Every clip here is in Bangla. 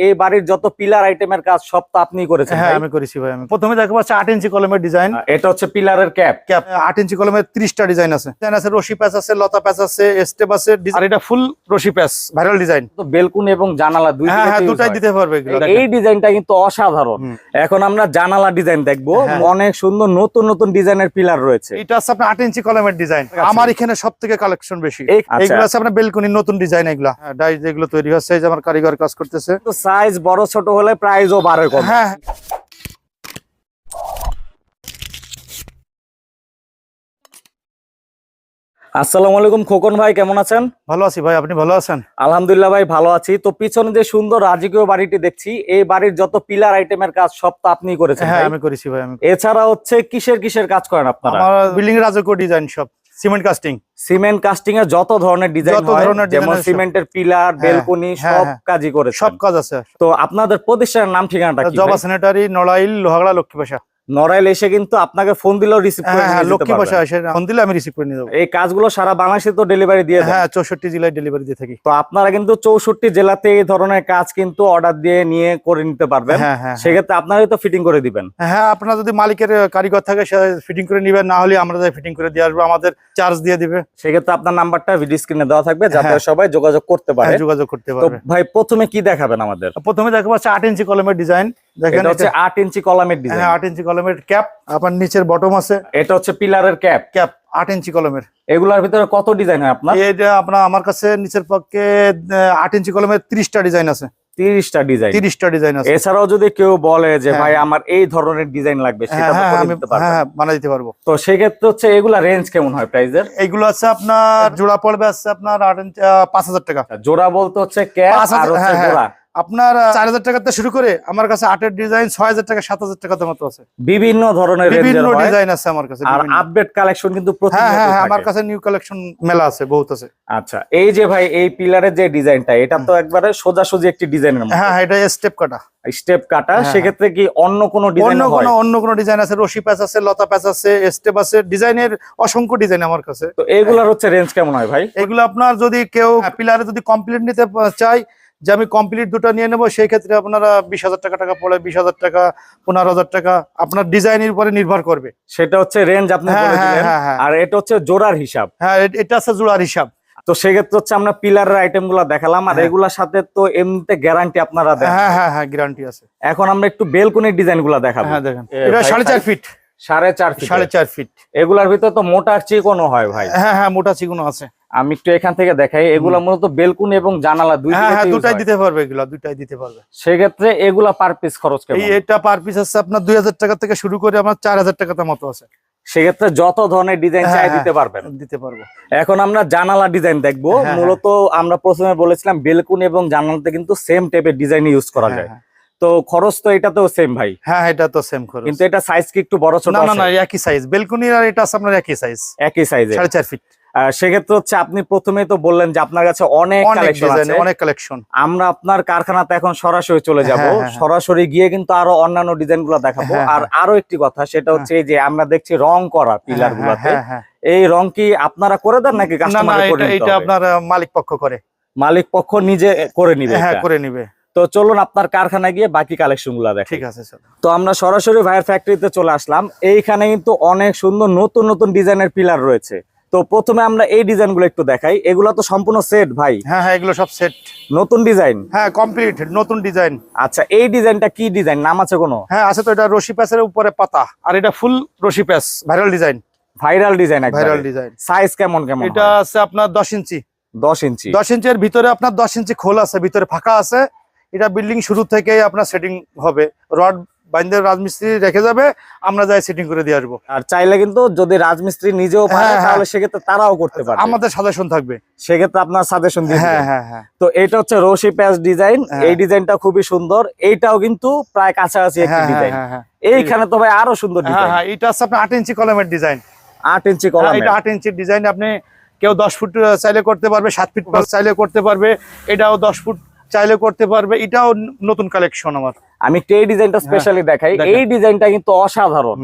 এই বাড়ির যত পিলার আইটেমের কাজ সব তো আপনি করেছেন হ্যাঁ আমি করেছি ভাই আমি প্রথমে দেখো আট ইঞ্চি কলমের ডিজাইন এটা হচ্ছে পিলারের ক্যাপ ক্যাপ আট ইঞ্চি কলমের ত্রিশটা ডিজাইন আছে। ডিজাইন আছে রশি প্যাচ আছে লতা প্যাচ আছে স্টেপ আছে আর এটা ফুল রশি প্যাচ ভাইরাল ডিজাইন তো বেলকুনি এবং জানালা দুই হ্যাঁ হ্যাঁ দুটাই দিতে পারবে এই ডিজাইনটা কিন্তু অসাধারণ। এখন আমরা জানালা ডিজাইন দেখব। হ্যাঁ। অনেক সুন্দর নতুন নতুন ডিজাইনের পিলার রয়েছে। এটা আছে আপনার আট ইঞ্চি কলমের ডিজাইন আচ্ছা। আমার এখানে সব থেকে কালেকশন বেশি এই- আচ্ছা। এইগুলো আছে আপনার বেলকুনির নতুন ডিজাইন এগুলা। ডাই যেগুলো তৈরি হচ্ছে। এই যে আমার কারিগর কাজ করতেছে। সাইজ বড় ছোট হলে প্রাইসও বাড়ে কম। হ্যাঁ। আসসালামু আলাইকুম খোকন ভাই কেমন আছেন? ভালো আছি ভাই আপনি ভালো আছেন? আলহামদুলিল্লাহ ভাই ভালো আছি। তো পিছনে যে সুন্দর রাজকীয় বাড়িটি দেখছি এই বাড়ির যত পিলার আইটেমের কাজ সব তো আপনি করেছেন হ্যাঁ আমি করেছি ভাই আমি এছাড়া হচ্ছে কিসের কিসের কাজ করেন আপনারা? আমার বিল্ডিং রাজকীয় ডিজাইন সব। সিমেন্ট কাস্টিং সিমেন্ট কাস্টিং এ যত ধরনের ডিজাইন যত হয় ধরনের যেমন। সিমেন্টের পিলার বেলকুনি বেলকনি হ্যাঁ, সব হ্যাঁ। কাজই করে সব কাজ আছে। তো আপনাদের প্রতিষ্ঠানের নাম ঠিকানাটা জবা সেনেটারি নড়াইল লোহাগড়া লক্ষ্মী ভাষা নড়াইল এসে কিন্তু আপনাকে ফোন দিলেও রিসিভ করে হ্যাঁ হ্যাঁ লক্ষ্মী পারবেন। এসে ফোন দিলে আমি রিসিভ করে নিয়ে যাব। এই কাজগুলো সারা বাংলাদেশে তো ডেলিভারি দিয়ে হ্যাঁ চৌষট্টি জেলায় ডেলিভারি দিয়ে থাকি। তো আপনারা কিন্তু চৌষট্টি জেলাতে এই ধরনের কাজ কিন্তু অর্ডার দিয়ে নিয়ে করে নিতে পারবেন। হ্যাঁ হ্যাঁ সেক্ষেত্রে আপনারাই তো ফিটিং করে দিবেন। হ্যাঁ আপনার যদি মালিকের কারিগর থাকে সে ফিটিং করে নিবেন না হলে আমরা ফিটিং করে দিয়ে আসব আমাদের চার্জ দিয়ে দিবে। সেক্ষেত্রে আপনার নাম্বারটা ভিডিও স্ক্রিনে দেওয়া থাকবে যাতে। সবাই যোগাযোগ করতে পারে। যোগাযোগ করতে তো পারবে। ভাই প্রথমে কি দেখাবেন আমাদের? প্রথমে দেখো পাচ্ছি আট ইঞ্চি কলমের ডিজাইন দেখেন হচ্ছে ইঞ্চি কলামের ডিজাইন হ্যাঁ ইঞ্চি কলমের ক্যাপ আপনার নিচের বটম আছে। এটা হচ্ছে পিলারের ক্যাপ ক্যাপ আট ইঞ্চি কলমের। এগুলার ভিতরে কত ডিজাইন হয় আপনার? এটা আপনার আমার কাছে নিচের পক্ষে ইঞ্চি কলমের ডিজাইন আছে। তিরিশটা ডিজাইন তিরিশটা ডিজাইন আছে। এছাড়াও যদি কেউ বলে যে হ্যাঁ। ভাই আমার এই ধরনের ডিজাইন লাগবে হ্যাঁ সেটা করে দিতে। হ্যাঁ বানা দিতে পারব। তো সেক্ষেত্রে হচ্ছে এগুলা রেঞ্জ কেমন হয় প্রাইজের এইগুলো আছে আপনার জোড়া পড়বে আছে আপনার আট ইঞ্চি আহ, পাঁচ হাজার টাকা। জোড়া বলতে হচ্ছে ক্যাপ আর হচ্ছে। জোড়া। আপনার চার হাজার টাকাতে শুরু করে আমার কাছে আটের ডিজাইন ছয় হাজার টাকা সাত হাজার টাকাতে মতো আছে। বিভিন্ন ধরনের বিভিন্ন ডিজাইন আছে আমার কাছে আর আপডেট কালেকশন কিন্তু হ্যাঁ হ্যাঁ হ্যাঁ, আমার কাছে নিউ কালেকশন মেলা আছে বহুত আছে। আচ্ছা এই যে ভাই এই পিলারের যে ডিজাইনটা এটা তো একবারে সোজাসুজি একটি ডিজাইনের মতো। হ্যাঁ হ্যাঁ, এটা স্টেপ কাটা স্টেপ কাটা সেক্ষেত্রে কি অন্য কোনো ডিজাইন অন্য হয়? কোনো অন্য কোনো ডিজাইন আছে রশি প্যাচ আছে লতা প্যাচ আছে স্টেপ আছে ডিজাইনের অসংখ্য ডিজাইন আমার কাছে। তো এইগুলার হচ্ছে রেঞ্জ কেমন হয় ভাই? এগুলো আপনার যদি কেউ পিলারে যদি কমপ্লিট নিতে চায় যে আমি কমপ্লিট দুটো নিয়ে নেব সেই ক্ষেত্রে আপনারা বিশ হাজার টাকা টাকা পড়ে বিশ হাজার টাকা পনেরো হাজার টাকা আপনার ডিজাইনের উপরে নির্ভর করবে। সেটা হচ্ছে রেঞ্জ আপনি হ্যাঁ, হ্যাঁ, দিলেন হ্যাঁ। আর এটা হচ্ছে জোড়ার হিসাব। হ্যাঁ এটা আছে জোড়ার হিসাব। তো সেক্ষেত্রে হচ্ছে আমরা পিলারের আইটেমগুলা দেখালাম আর। এগুলার সাথে তো এমনিতে গ্যারান্টি আপনারা দেন। হ্যাঁ হ্যাঁ হ্যাঁ গ্যারান্টি আছে। এখন আমরা একটু বেলকনির ডিজাইনগুলা দেখাবো। হ্যাঁ দেখেন। এটা সাড়ে চার ফিট সাড়ে চার feet সাড়ে চার ফিট এগুলার ভিতরে তো মোটা চিকনও হয় ভাই। হ্যাঁ হ্যাঁ মোটা চিকুনো আছে। আমি একটু এখান থেকে দেখাই। এগুলা মূলত বেলকুন এবং জানালা দুই হ্যাঁ হ্যাঁ দুটাই দিতে পারবে এগুলো দুটাই দিতে পারবে। সেক্ষেত্রে এগুলা পার পিস খরচ কেমন? এটা পার পিস আছে আপনার দুই হাজার টাকা থেকে শুরু করে আমার চার হাজার টাকাতে মতো আছে। সেক্ষেত্রে যত ধরনের ডিজাইন হ্যাঁ, চাই হ্যাঁ। দিতে পারবেন। দিতে পারব। এখন আমরা জানালা ডিজাইন দেখব। হ্যাঁ, হ্যাঁ। মূলত আমরা প্রথমে বলেছিলাম বেলকুন এবং জানালাতে কিন্তু সেম টাইপের ডিজাইন ইউজ করা হ্যাঁ, যায়। হ্যাঁ। তো খরচ তো এটা তো সেম ভাই। হ্যাঁ এটা তো সেম খরচ। কিন্তু এটা সাইজ কি একটু বড় ছোট না না না একই সাইজ বেলকুনি আর এটা আছে আপনার একই সাইজ একই সাইজে সাড়ে চার ফিট সেক্ষেত্রে হচ্ছে আপনি প্রথমেই তো বললেন যে আপনার কাছে অনেক অনেক কালেকশন আছে। অনেক কালেকশন আমরা আপনার কারখানাতে এখন সরাসরি চলে যাব। হ্যাঁ, হ্যাঁ, হ্যাঁ। সরাসরি গিয়ে কিন্তু আরও অন্যান্য ডিজাইনগুলো দেখাবো। আর আরও একটি কথা সেটা হচ্ছে যে আমরা দেখছি রং করা পিলার গুলাতে। এই রং কি আপনারা করে দেন নাকি কাস্টমার করে এটা? আপনার মালিক পক্ষ করে। মালিক পক্ষ নিজে করে নিবে হ্যাঁ করে নিবে। তো চলুন আপনার কারখানায় গিয়ে বাকি কালেকশনগুলা দেখ ঠিক আছে তো আমরা সরাসরি ভাইয়ের ফ্যাক্টরিতে চলে আসলাম। এইখানে কিন্তু অনেক সুন্দর নতুন নতুন ডিজাইনের পিলার রয়েছে। তো প্রথমে আমরা এই ডিজাইনগুলো একটু দেখাই। এগুলো তো সম্পূর্ণ সেট ভাই। হ্যাঁ হ্যাঁ এগুলো সব সেট নতুন ডিজাইন? হ্যাঁ কমপ্লিট নতুন ডিজাইন। আচ্ছা এই ডিজাইনটা কি ডিজাইন? নাম আছে কোনো? হ্যাঁ আছে তো এটা রশি প্যাচের উপরে পাতা আর এটা ফুল রশি প্যাচ viral design viral design viral design size কেমন কেমন এটা আছে আপনার দশ ইঞ্চি। দশ ইঞ্চি। দশ ইঞ্চের ভিতরে আপনার দশ ইঞ্চি খোল আছে ভিতরে ফাঁকা আছে। এটা বিল্ডিং শুরু থেকেই আপনার সেটিং হবে। রড বাইন্দে রাজমিস্ত্রি রেখে যাবে আমরা যাই সেটিং করে দিয়ে আসব। আর চাইলে কিন্তু যদি রাজমিস্ত্রি নিজেও পারে হ্যাঁ, হ্যাঁ। তাহলে সেক্ষেত্রে তারাও করতে পারে আমাদের সাজেশন থাকবে। সেক্ষেত্রে আপনার সাজেশন দিয়ে হ্যাঁ হ্যাঁ হ্যাঁ। তো এটা হচ্ছে রশি প্যাচ ডিজাইন। হ্যাঁ। এই ডিজাইনটা খুবই সুন্দর। এইটাও কিন্তু প্রায় কাছাকাছি একটি ডিজাইন। এইখানে তো ভাই আরও সুন্দর ডিজাইন। হ্যাঁ এটা আছে আপনার আট ইঞ্চি কলমের ডিজাইন। আট ইঞ্চি কলম এটা আট ইঞ্চির ডিজাইন। আপনি কেউ দশ ফুট চাইলে করতে পারবে সাত ফিট চাইলে করতে পারবে এটাও দশ ফুট চাইলে করতে পারবে। এটাও নতুন কালেকশন আমার। আমি এই ডিজাইনটা স্পেশালি দেখাই দেখেন। এই ডিজাইনটা কিন্তু অসাধারণ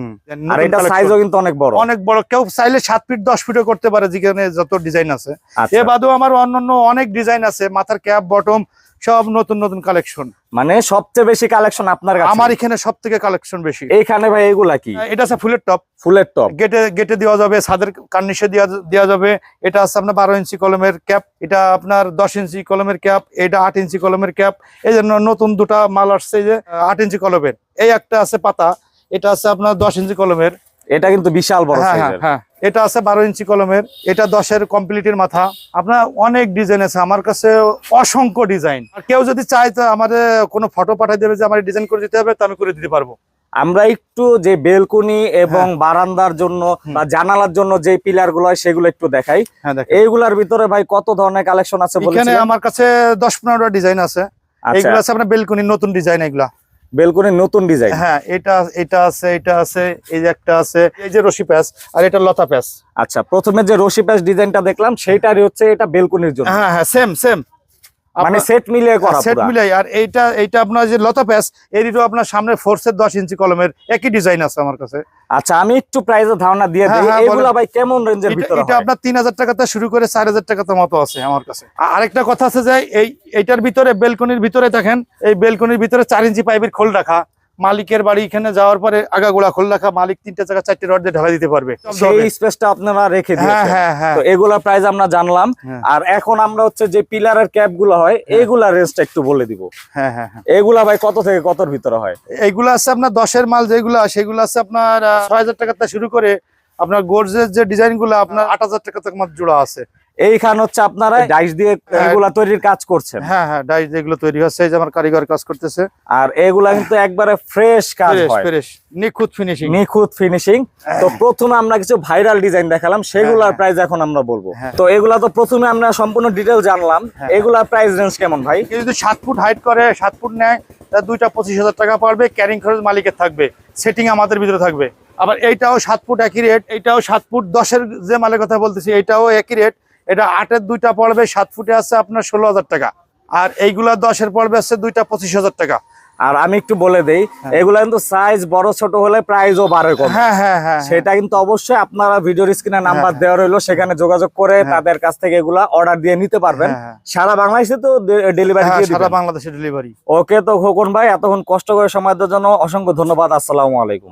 আর এটা। সাইজও কিন্তু অনেক বড় অনেক বড় কেউ চাইলে সাত ফিট দশ ফিটও করতে পারে যেখানে যত ডিজাইন আছে আচ্ছা। এ বাদেও আমার অন্যান্য অনেক ডিজাইন আছে মাথার ক্যাপ বটম সব নতুন নতুন কালেকশন মানে সবচেয়ে বেশি কালেকশন আপনার কাছে? আমার এখানে সব থেকে কালেকশন বেশি। এইখানে ভাই এগুলা কি? এটা আছে ফুলের টপ। ফুলের টপ। গেটে গেটে দেওয়া যাবে ছাদের কার্নিশে দেওয়া দেওয়া যাবে। এটা আছে আপনার বারো ইঞ্চি কলমের ক্যাপ। এটা আপনার দশ ইঞ্চি কলমের ক্যাপ। এটা আট ইঞ্চি কলমের ক্যাপ। এই জন্য নতুন দুটা মাল আসছে যে আট ইঞ্চি কলমের। এই একটা আছে পাতা। এটা আছে আপনার দশ ইঞ্চি কলমের। এটা কিন্তু বিশাল বড় হ্যাঁ হ্যাঁ হ্যাঁ। এটা আছে বারো ইঞ্চি কলমের এটা দশের কমপ্লিটের মাথা। আপনার অনেক ডিজাইন আছে আমার কাছে অসংখ্য ডিজাইন কেউ যদি চায় তো আমাদের কোনো ফটো পাঠিয়ে দেবে যে আমার ডিজাইন করে দিতে হবে তো আমি করে দিতে পারব। আমরা একটু যে বেলকুনি এবং বারান্দার জন্য হ্যাঁ। বা জানালার জন্য যে পিলারগুলো হয় সেগুলো একটু দেখাই। হ্যাঁ এইগুলার ভিতরে ভাই কত ধরনের কালেকশন আছে আমার কাছে দশ পনেরোটা ডিজাইন আছে। আচ্ছা। এইগুলো আছে আপনার বেলকুনির নতুন ডিজাইন এগুলা। বেলকুনির নতুন ডিজাইন। হ্যাঁ এটা এটা আছে এটা আছে এই যে একটা আছে এই যে রশি প্যাস আর এটা লতা প্যাস আচ্ছা প্রথমে যে রশি প্যাস ডিজাইনটা দেখলাম সেটারই হচ্ছে এটা বেলকুনির জন্য। হ্যাঁ হ্যাঁ সেম সেম মানে সেট মিলে করা সেট মিলে মিলাই আর এইটা এইটা আপনার যে লতা প্যাস এরও আপনার সামনে ফোর্সের দশ ইঞ্চি কলমের একই ডিজাইন আছে আমার কাছে। আচ্ছা আমি একটু প্রাইসের ধারণা দিয়ে হ্যাঁ, হ্যাঁ, এগুলা ভাই কেমন রেঞ্জের ভিতরে এটা আপনার তিন হাজার টাকাতে শুরু করে চার হাজার টাকাতে মতো আছে আমার কাছে। আরেকটা কথা আছে যে এই এইটার ভিতরে বেলকনির ভিতরে দেখেন এই বেলকনির ভিতরে চার ইঞ্চি পাইপের খোল রাখা। মালিকের বাড়ি এখানে যাওয়ার পরে আগাগোড়া খোল রাখা মালিক তিনটা জায়গা চারটে রড দিয়ে ঢালা দিতে পারবে। সেই স্পেসটা আপনারা রেখে হ্যাঁ দিয়েছেন। হ্যাঁ হ্যাঁ। তো এগুলা প্রাইস আমরা জানলাম। হ্যাঁ। আর এখন আমরা হচ্ছে যে পিলারের ক্যাপগুলো হয় এগুলা রেঞ্জটা একটু বলে দিব। হ্যাঁ হ্যাঁ হ্যাঁ। এগুলা ভাই কত থেকে কতর ভিতরে হয়? এইগুলো আছে আপনার দশের মাল যেগুলো সেগুলো আছে আপনার ছয় হাজার টাকা থেকে শুরু করে আপনার গোর্জের যে ডিজাইনগুলো আপনার আট হাজার টাকা থেকে মাত্র জোড়া আছে। এইখান হচ্ছে আপনারা ডাইস দিয়ে হ্যাঁ। এগুলা তৈরির কাজ করছেন হ্যাঁ হ্যাঁ ডাইস যেগুলো তৈরি হচ্ছে এই যে আমার কারিগর কাজ করতেছে আর এগুলা কিন্তু একবারে ফ্রেশ কাজ হয় ফ্রেশ নিখুঁত ফিনিশিং নিখুঁত ফিনিশিং তো প্রথমে আমরা কিছু ভাইরাল ডিজাইন দেখালাম সেগুলার হ্যাঁ। প্রাইস এখন আমরা বলব হ্যাঁ। তো এগুলা তো প্রথমে আমরা সম্পূর্ণ ডিটেল জানলাম হ্যাঁ। এগুলার প্রাইস রেঞ্জ কেমন ভাই যদি সাত ফুট হাইট করে সাত ফুট নেয় তা দুইটা পঁচিশ হাজার টাকা পড়বে ক্যারিং খরচ মালিকের থাকবে সেটিং আমাদের ভিতরে থাকবে আবার এইটাও সাত ফুট একই রেট এইটাও সাত ফুট দশের যে মালের কথা বলতেছি এইটাও একই রেট এটা আটের দুইটা পড়বে সাত ফুটে আছে আপনার ষোলো হাজার টাকা। আর এইগুলা দশের পড়বে আছে দুইটা পঁচিশ হাজার টাকা। আর আমি একটু বলে দেই এগুলা কিন্তু সাইজ বড় ছোট হলে প্রাইসও বাড়ে কম। হ্যাঁ হ্যাঁ হ্যাঁ সেটা কিন্তু অবশ্যই আপনারা ভিডিওর স্ক্রিনে নাম্বার হ্যাঁ। দেওয়া রইল সেখানে যোগাযোগ করে হ্যাঁ। তাদের কাছ থেকে এগুলা অর্ডার দিয়ে নিতে পারবেন। হ্যাঁ, হ্যাঁ। সারা বাংলাদেশে তো ডেলিভারি হ্যাঁ, সারা বাংলাদেশে ডেলিভারি ওকে তো খোকন ভাই এতক্ষণ কষ্ট করে সময় দেওয়ার জন্য অসংখ্য ধন্যবাদ আসসালামু আলাইকুম।